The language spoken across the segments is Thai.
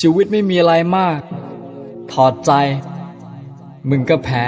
ชีวิตไม่มีอะไรมาก ถอดใจ มึงก็แพ้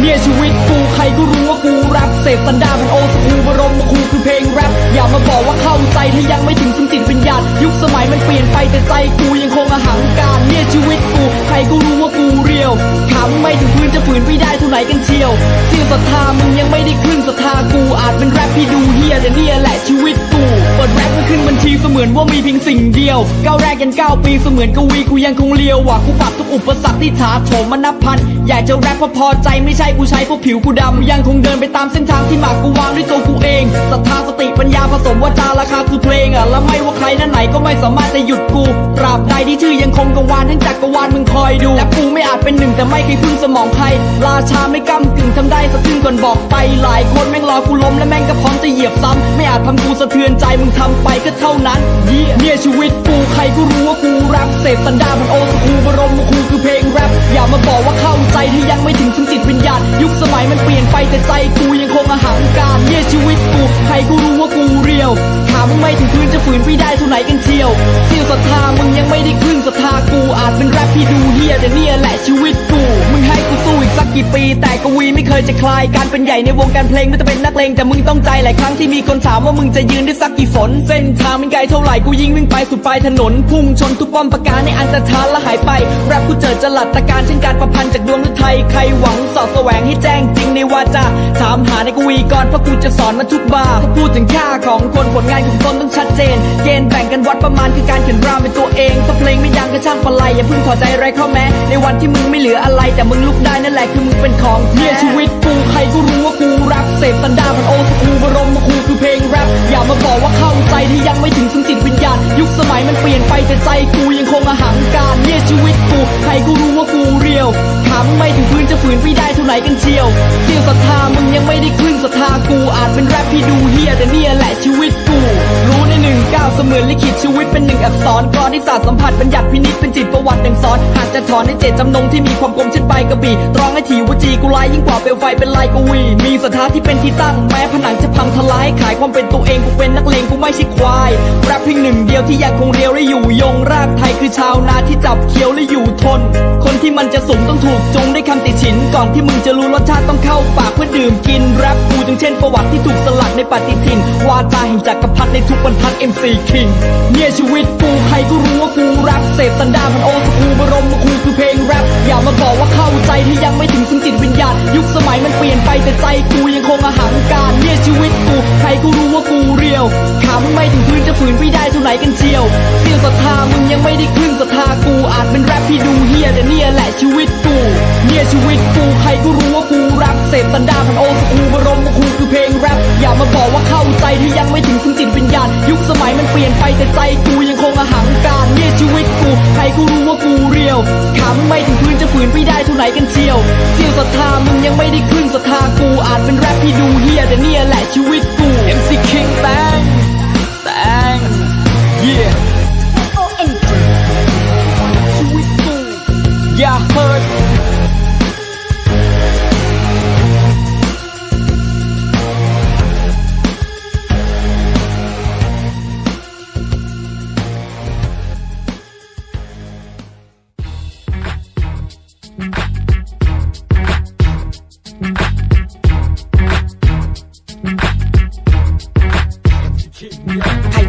เนี่ยชีวิตกูใครก็รู้ว่ากูแรปเสพสันดานมันโอสกูบรมคูคือเพลงแรป อย่ามาบอกว่าเข้าใจถ้ายังไม่ถึงซึ่งจิตวิญญาณยุคสมัยมันเปลี่ยนไปแต่ใจกูยังคงอหังการเนี่ยชีวิตกูใครก็รู้ว่ากูเรียวถามไม่ถึงพื้นจะฝืนไม่ได้ท่าไหนกันเชียวเสียงศรัทธามึงยังไม่ได้ขึ้นศรัทธากูอาจเป็นแรปที่ดูเฮียแต่เนี่ยแหละชีวิตกูเปิดแรปมันขึ้นบัญชีเสมือนว่ามีเพียงสิ่งเดียวก้าวแรกยันก้าวปีเสมือนกวีกูยังคงเลียวว่ะกูปรับทุกอุปสรรคที่ถาโถมมานับพันอยากจะแรปเพราะพอใจไม่ใช่กูใช้เพราะผิวกูดำยังคงเดินไปตามเส้นทางที่หมากกูวางด้วยตัวกูเองศรัทธาสติปัญญาผสมวาจาราคาคือเพลงอะและไม่ว่าใครนั้นไหนก็ไม่สามารถจะหยุดกูตราบใดที่ชื่อยังคงกังวานทั้งจักรวาลมึงคอยดู และกูไม่อาจเป็นหนึ่งแต่ไม่เคยพึ่งสมองใครราชาไม่ก้ากึ่งทำได้สะทึ่งก่อนบอกไปหลายคนแม่งรอกูล้มและแม่งก็พร้อมจะเหยียบซ้ำไม่อาจทำกูสะเทือนใจมึงทำไปก็เท่านั้นเหี้ยเนี่ยชีวิตกูใครก็รู้ว่ากูแรปเสพสันดานมันโอสกูบรมครูคือเพลงแรปอย่ามาบอกว่าเข้าใจที่ยังไม่ถึงซึ่งจิตวิญญาณยุคสมัยมันเปลี่ยนไปแต่ใจกูยังคงอหังการเนี่ยชีวิตกูใครก็รู้ ฝืนไม่ได้เท่าไหนกันเชียวเสียวศรัทธามึงยังไม่ได้ขึ้นศรัทธากูอาจเป็นแรปที่ดูเฮียแต่เนี่ยแหละชีวิตกู กี่ปี แต่กวีไม่เคยจะคลาย การเป็นใหญ่ในวงการเพลงไม่จะเป็นนักเลงแต่มึงต้องใจหลายครั้งที่มีคนถามว่ามึงจะยืนได้สักกี่ฝนเส้นทางมันไกลเท่าไหร่กูยิงวิ่งไปสุดปลายถนน พุ่งชนทุกป้อมปราการในอันตรธานและหายไปแรปกูเจอจลัดตะการเช่นการประพันธ์จากดวงฤทัยใครหวังสอดแสวงให้แจ้งจริงในวาจาถามหาในกวีก่อนเพราะกูจะสอนมาทุกบาถ้าพูดถึงค่าของคนผลงานของตนต้องชัดเจนเกณฑ์แบ่งกันวัดประมาณคือการเขียนรามเป็นตัวเองถ้าเพลงไม่ดังก็ช่างปะไลอย่าเพิ่งถอดใจไรเข้าแม้ในวันที่มึงไม่เหลืออะไรแต่มึงลุกได้นั่นแหละคือมึงเป็นของเทียชีวิตกูใครก็รู้ว่ากูรักเสพสันดานมันโอสกูบรมาครูคือเพลงแรปอย่ามาบอกว่าเข้าใจที่ยังไม่ถึงซึ่งจิตวิญญาณยุคสมัยมันเปลี่ยนไปแต่ใจกูยังคงอหังการเนี่ยชีวิตกูใครก็รู้ว่ากูเรียวามไม่ถึงพื้นจะฝืนไม่ได้เท่าไหนกันเชียวเสียงศรัทธามึงยังไม่ได้ขึ้นศรัทธากูอาจเป็นแรปที่ดูเฮียแต่เนี่ยแหละชีวิตกู รู้ในหนึ่งก้าวเสมือนลิขิตชีวิตเป็นหนึ่งอักษรกรที่ศาสตร์สัมผัสบัญญัติพินิจเป็นจิตประวัติแห่งสอนหากจะถอนในเจตจำนงที่มีความคมเช่นใบกระบี่ตรองให้ถีวจีกูลายยิ่งกว่าเปลวไฟเป็นลายกวีมีศรัทธาที่เป็นที่ตั้งแม้ผนังจะพังทลายขายความเป็นตัวเองกูเป็นนักเลงกูไม่ใช่ควายแรปเพียงหนึ่งเดียวที่ยังคงเรียวและอยู่ยงรากไทยคือชาวนาที่จับเคี้ยวและอยู่ทน คนที่มันจะสูงต้องถูกจูงด้คำติฉินก่อนที่มึงจะรู้รสชาติต้องเข้าปากเพื่อดื่มกินแรปกูจึงเช่นประวัติที่ถูกสลักในปฏิทิน วาจาแห่งจักรพรรดิในทุกบรรทัด MC King เนี่ยชีวิตกูใครก็รู้ว่ากูแรปเสพสันดานมันโอสกูบรมครูคือเพลงแรปอย่ามาบอกว่าเข้าใจที่ยังไม่ถึงซึ่งจิตวิญญาณยุคสมัยมันเปลี่ยนไปแต่ใจกูยังคงอหังการเนี่ยชีวิตกูใครก็รู้ว่ากูเรียวถามึงไม่ถึงพื้นจะฝืนไม่ได้เท่าไหนกันเชียวเสียงศรัทธามึงยังไม่ได้ขึ้นศรัทธากูอาจเป็นแรปที่ดูเฮียแต่เนี่ยแหละชีวิตกูเนี่ยชีวิตกูใครก็รู้ว่ากูแรปเสพสันดานมันโอสกูบรมครูคือเพลงแรปอย่ามาบอกว่าเข้าใจที่ยังไม่ถึงซึ่งจิตวิญญาณ ยุคสมัยมันเปลี่ยนไปแต่ใจกูยังคงอหังการเนี่ยชีวิตกูใครก็รู้ว่ากูเรียวถามมึงไม่ถึงพื้นจะฝืนไม่ได้เท่าไหนกันเชียวเสียงศรัทธามึงยังไม่ได้ขึ้นศรัทธากูอาจเป็นแรปที่ดูเฮียแต่เนี่ยแหละชีวิตกู MC King Bang Bang Yeah ชีวิ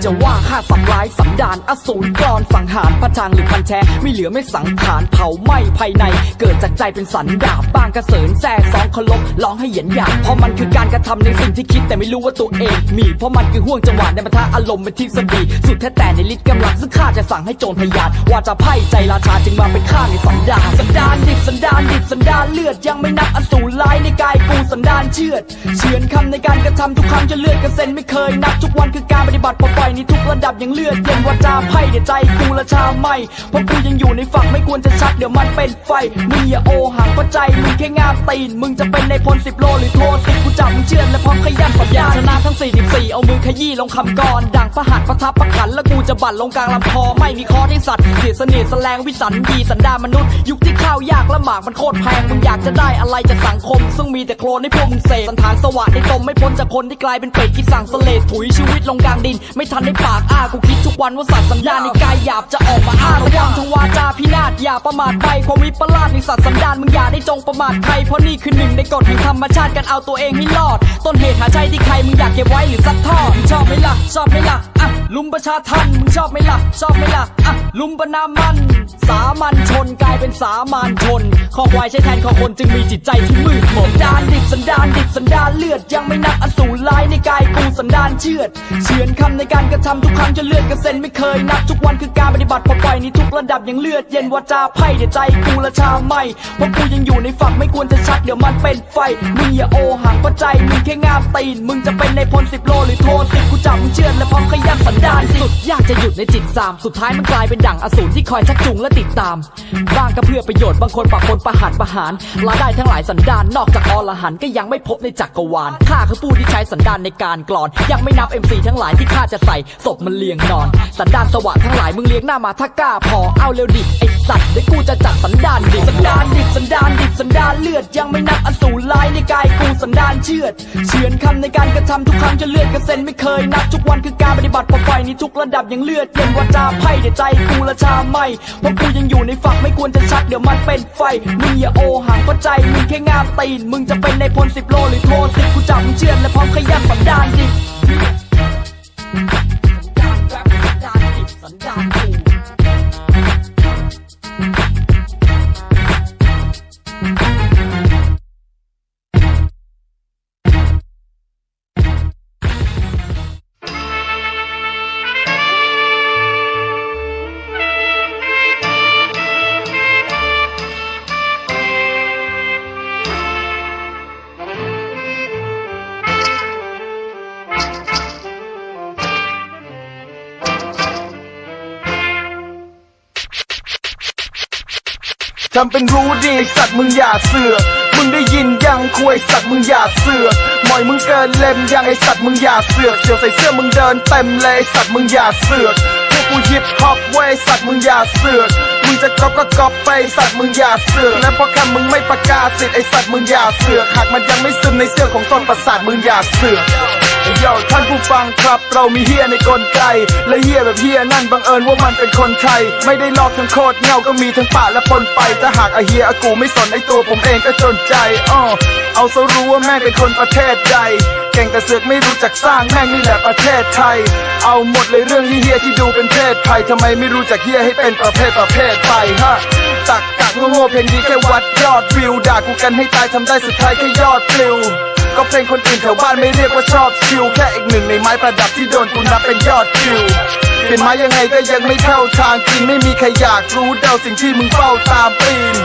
จะว่าข้าสัร้ายสันดานอสูรกรสังหารพระจางหรือพันแท้ไม่เหลือไม่สังขารเผาไหม้ภายใน เกิดจากใจเป็นสันดาบบ้างกระเสริญแซ่สองคารพร้องให้เหยียนหยาบเพราะมันคือการกระทำในสิ่งที่คิดแต่ไม่รู้ว่าตัวเองมี เพราะมันคือห่วงจังหวะในปะทะอารมณ์เป็นทฤษฎีสุดแท้แต่ในฤทธิ์กำลังซึ่งข้าจะสั่งให้โจรพยานว่าจะไพ่ใจราชาจึงมาเป็นข้าในสันดานสันดานดิบสันดานดิบสันดานเลือดยังไม่นับอสูรร้ายในกายกูสันดานเชือดเฉือนคำในการกระทำทุกคำจะเลือดกระเซ็นไม่เคยนับทุกวันคือการปฏิบัติปล่อยนทุกระดับยังเลือดเย็นวาจาไพ่เดี๋ยวใจกูละชาไม่เพราะกูยังอยู่ในฝั่งไม่ควรจะชักเดี๋ยวมันเป็นไฟมึงอย่าโอหังเพราะใจมึงแค่งามตีนมึงจะเป็นในพลสิบโลหรือโทสิกูจับมึงเชื่อและพร้อมขยันสัญญาชนะทั้ง 44 เอามือขยี้ลงคำกรดังประหัตประทับประขันแล้วกูจะบั่นลงกลางลำคอไม่มีคอที่สัตว์เสียเสน่ห์แสลงวิสันดีสันดานมนุษย์ยุคที่ข้าวยา และหมากมันโคตรแพงมึงอยากจะได้อะไรจากสังคม ซึ่งมีแต่โคลนให้พวกมึงเสพสันฐานสวะในตมไม่พ้นจากคนที่กลายเป็นเป็ดคิดสั่งสเลดถุยชีวิตลงกลางดิน ไม่ทันได้ปากอ้ากูคิดทุกวันว่าสัตว์สัญญาในกายหยาบจะออกมาอ้าระวังทางวาจาพินาศอย่าประมาทไปความวิปลาสในสัตว์สันดานมึงอย่าได้จงประมาทใครเพราะนี่คือหนึ่งในกฎแห่งธรรมชาติการเอาตัวเองให้รอด ต้นเหตุหาใช่ที่ใครมึงอยากเก็บไว้หรือซัดทอดมึงชอบไหมล่ะชอบไหมล่ะอะลุมประชาทันมึงชอบไหมล่ะชอบไหมล่ะอะลุมประนามมัน สามัญชนกลายเป็นสามัญชนข้อควายใช้แทนข้อคนจึงมีจิตใจที่มืดมนดานดิบสันดานดิบสันดานเลือดยังไม่นับอสูรร้ายในกายกู สันดานเชือดเฉือนคำในการกระทำทุกครั้งจะเลือดกระเซ็นไม่เคยนับทุกวันคือการปฏิบัติปล่อยในทุกระดับยังเลือดเย็นวาจาไพ่เดี๋ยวใจกูละชาไม่เพราะกูยังอยู่ในฝักไม่ควรจะชักเดี๋ยวมันเป็นไฟมึงอย่าโอหังเพราะใจมึงแค่งามตีนมึงจะเป็นในพลสิบโลหรือโทสิบกูจับมึงเชือดและพร้อมขย้ำสันดานสุดยากจะหยุดในจิตสามสุดท้ายมันกลายเป็นดั่งอสูรที่คอยชักจูงและติดตามบางก็เพื่อประโยชน์บางคนปะคนประหารประหารลาได้ทั้งหลายสันดานนอกจากอรหันก็ยังไม่พบในจักรวาลข้าคือผู้ที่ใช้สันดานในการกลอนยังไม่นับ MC ทั้งหลายที่ข้าจะใส่ศพมันเลียงนอน สันดานสว่างทั้งหลายมึงเลี้ยงหน้ามาถ้ากล้าพอเอาเร็วดิไอ สัตว์เดี๋ยวกูจะจัดสันดานดิบสันดานดิบสันดานดิบสันดานเลือดยังไม่นับอสูรร้ายในกายกูสันดานเชือดเฉือนคำในการกระทำทุกครั้งจะเลือดกระเซ็นไม่เคยนับทุกวันคือการปฏิบัติปล่อยในทุกระดับยังเลือดเย็นวาจาไพ่เดี๋ยวใจกูละชาไม่เพราะกูยังอยู่ในฝักไม่ควรจะชักเดี๋ยวมันเป็นไฟมึงอย่าโอหังเพราะใจมึงแค่งาตีนมึงจะเป็นในพลสิบโลหรือโทสิบกูจับมึงเชือดและพร้อมขย้ำสันดานดิบ ทำเป็นรู้ดีสัตว์มึงอย่าเสือกมึงได้ยินยังคุยสัตว์มึงอย่าเสือกหมอยมึงเกินเล่มยังไอสัตว์มึงอย่าเสือกเสียวใส่เสื้อมึงเดินเต็มเลยสัตว์มึงอย่าเสือกพวกกูฮิปฮอปเว้ยสัตว์มึงอย่าเสือกมึงจะก๊อปก็ก๊อปไปสัตว์มึงอย่าเสือกและเพราะคำมึงไม่ประกาศสิทธิ์ไอสัตว์มึงอย่าเสือกหากมันยังไม่ซึมในเสื้อของต้นประสาทมึงอย่าเสือก โยท่านผู้ฟังครับ เรามีเฮียในกลไก และเฮียแบบเฮียนั่นบังเอิญว่ามันเป็นคนไทย ไม่ได้ลอกทั้งโคตรเงาก็มีทั้งป่าและปนไปถ้าหากอเฮียอากูไม่สนไอตัวผมเองก็จนใจอ้อเอาซะรู้ว่าแม่งเป็นคนประเทศใดเก่งแต่เสือกไม่รู้จักสร้างแม่งนี่แหละประเทศไทย เอาหมดเลยเรื่องเฮียที่ดูเป็นเพศภัยทำไมไม่รู้จักเฮียให้เป็นประเภทประเภทไปฮะตักกักโง่เพลงนี้แค่วัดยอดวิวด่ากูกันให้ตายทำได้สุดท้ายแค่ยอดปลิว ก็เพลงคนอื่นแถวบ้านไม่เรียกว่าชอบชิว แค่อีกหนึ่งในไม้ประดับที่โดนกูนับเป็นยอดคิว เป็นไม้ยังไงก็ยังไม่เข้าทางกินไม่มีใครอยากรู้เดาสิ่งที่มึงเฝ้าตามปีน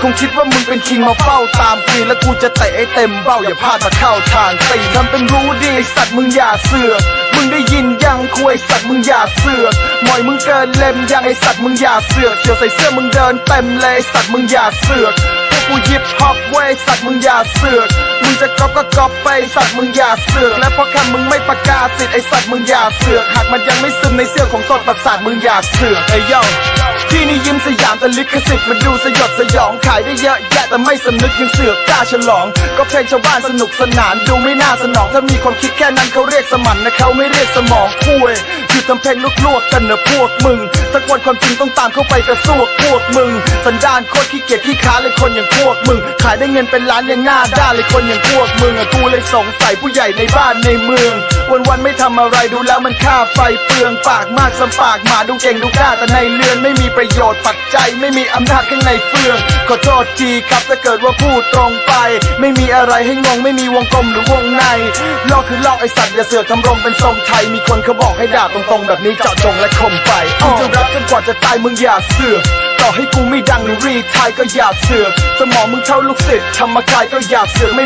คงคิดว่ามึงเป็นคิงมาเฝ้าตามควีนแล้วกูจะเตะไอ้เต็มเบ้าอย่าพลาดมาเข้าทางตีทำเป็นรู้ดีไอสัตว์มึงอย่าเสือก ได้ยินยังคุยสัตว์มึงอย่าเสือกหมอยมึงเกินเล่มยังไอสัตว์มึงอย่าเสือกเสียวใส่เสื้อมึงเดินเต็มเลยไอสัตว์มึงอย่าเสือกพวกกูยิบฮอปเว้ยสัตว์มึงอย่าเสือกมึงจะก๊อปก็ก๊อปไปสัตว์มึงอย่าเสือกและเพราะคำมึงไม่ประกาศสิทธิ์ไอสัตว์มึงอย่าเสือกหากมันยังไม่ซึมในเสื้อของต้นประสาทมึงอย่าเสือกไอ้ย่อ ที่นี่ยิ้มสยามแต่ลิขสิทธิ์มันดูสยดสยองขายได้เยอะแยะแต่ไม่สำนึกยังเสือกกล้าฉลอง ก็เพลงชาวบ้านสนุกสนานดูไม่น่าสนอง ถ้ามีความคิดแค่นั้นเขาเรียกสมันนะเขาไม่เรียกสมองคุยหยุดทำเพลงลวกๆกันนะพวกมึงสักวันความจริงต้องตามเข้าไปกระซวกพวกมึง สันดานโคตรขี้เกียจขี้ค้าเลยคนอย่างพวกมึง ขายได้เงินเป็นล้านยังหน้าด้านเลยคนอย่างพวกมึงอะกูเลยสงสัยผู้ใหญ่ในบ้านในเมือง วันวันไม่ทำอะไรดูแล้วมันค่าไฟเปลืองปากมากสำปากหมาดูเก่งดูกล้าแต่ในเรือนไม่มีประโยชน์ปักใจไม่มีอำนาจข้างในเฟืองขอโทษทีครับถ้าเกิดว่าพูดตรงไป ไม่มีอะไรให้งงไม่มีวงกลมหรือวงในลอกคือลอกไอสัตว์อย่าเสือกทำรงเป็นทรงไทย มีคนเขาบอกให้ด่าตรงๆ แบบนี้เจาะจงและคมไปมึงจะรับจนกว่าจะตายมึงอย่าเสือกต่อให้กูไม่ดังหรือรีไทยก็อย่าเสือกสมองมึงเท่าลูกศิษย์ธรรมกายก็อย่าเสือกไม่